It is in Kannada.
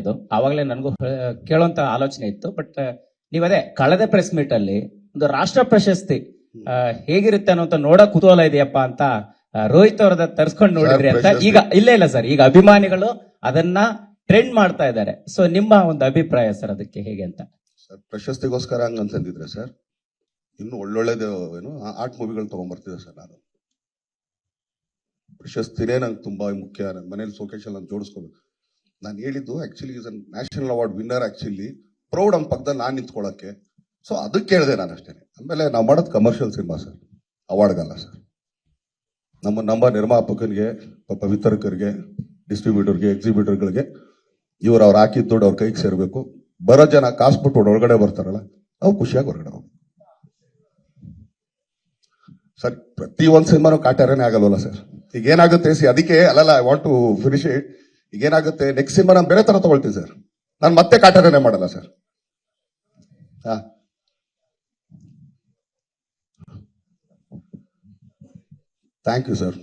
ಇದು. ಆವಾಗಲೇ ನನಗೂ ಕೇಳುವಂತ ಆಲೋಚನೆ ಇತ್ತು. ಬಟ್ ನೀವದೇ ಕಳೆದ ಪ್ರೆಸ್ ಮೀಟ್ ಅಲ್ಲಿ ಒಂದು ರಾಷ್ಟ್ರ ಪ್ರಶಸ್ತಿ ಹೇಗಿರುತ್ತೆ ಅನ್ನೋಂತ ನೋಡ ಕುತೂಹಲ ಇದೆಯಪ್ಪ ಅಂತ ರೋಹಿತ್ ಅವ್ರದ ತರ್ಸ್ಕೊಂಡು ನೋಡಿದ್ರಿ ಅಂತ. ಈಗ ಇಲ್ಲ ಇಲ್ಲ ಸರ್. ಈಗ ಅಭಿಮಾನಿಗಳು ಅದನ್ನ ಟ್ರೆಂಡ್ ಮಾಡ್ತಾ ಇದ್ದಾರೆ. ಸೊ ನಿಮ್ಮ ಒಂದು ಅಭಿಪ್ರಾಯ ಸರ್ ಅದಕ್ಕೆ ಹೇಗೆ ಅಂತ? ಸರ್ ಪ್ರಶಸ್ತಿಗೋಸ್ಕರ ಹಂಗ ಅಂತಂದಿದ್ರೆ ಸರ್ ಇನ್ನು ಒಳ್ಳೊಳ್ಳೆದು ಏನು ಆರ್ಟ್ ಮೂವಿಗಳು ತಗೊಂಡ್ಬರ್ತಿದ್ದೆ ಸರ್ ನಾನು. ಪ್ರಶಸ್ತಿನೇ ನಂಗೆ ತುಂಬಾ ಮುಖ್ಯ. ನನ್ನ ಮನೇಲಿ ಸೋಕೇಶಲ್ಲಿ ನಾನು ಜೋಡಿಸ್ಕೋಬೇಕು. ನಾನು ಹೇಳಿದ್ದು actually is national award winner actually proud ಅವ್ನ ಪಕ್ಕದಲ್ಲಿ ನಾನು ನಿಂತ್ಕೊಳ್ಳೋಕ್ಕೆ ಸೊ ಅದಕ್ಕೆ ಹೇಳಿದೆ ನಾನು ಅಷ್ಟೇ. ಆಮೇಲೆ ನಾವು ಮಾಡೋದು ಕಮರ್ಷಿಯಲ್ ಸಿನಿಮಾ ಸರ್ ಅವಾರ್ಡ್ಗಲ್ಲ ಸರ್ ನಮ್ಮ ನಮ್ಮ ನಿರ್ಮಾಪಕನಿಗೆ, ಪಾಪ ವಿತರಕರಿಗೆ ಡಿಸ್ಟ್ರಿಬ್ಯೂಟರ್ಗೆ ಎಕ್ಸಿಬ್ಯೂಟರ್ಗಳಿಗೆ ಇವರು ಅವ್ರು ಹಾಕಿದ ದುಡ್ಡು ಅವ್ರ ಕೈಗೆ ಸೇರಬೇಕು. ಬರೋ ಜನ ಕಾಸು ಬಿಟ್ಟು ಒಳಗಡೆ ಬರ್ತಾರಲ್ಲ ಅವು ಖುಷಿಯಾಗಿ ಹೊರಗಡೆ ಹೋಗ್ಬೇಕು. ಸರ್ ಪ್ರತಿ ಒಂದು ಸಿನಿಮಾನು ಕಾಟಾರನೇ ಆಗಲ್ವಲ್ಲ ಸರ್ ಈಗ ಏನಾಗುತ್ತೆ ಸಿ ಅದಕ್ಕೆ, ಅಲ್ಲಲ್ಲ I want to finish it ಈಗ ಏನಾಗುತ್ತೆ ನೆಕ್ಸ್ಟ್ ಸಿನಿಮಾ ನಾನು ಬೇರೆ ತರ ತಗೊಳ್ತೀನಿ ಸರ್ ನಾನು ಮತ್ತೆ ಕಾಟಾರನೇ ಮಾಡಲ್ಲ ಸರ್ ಹಾ. Thank you sir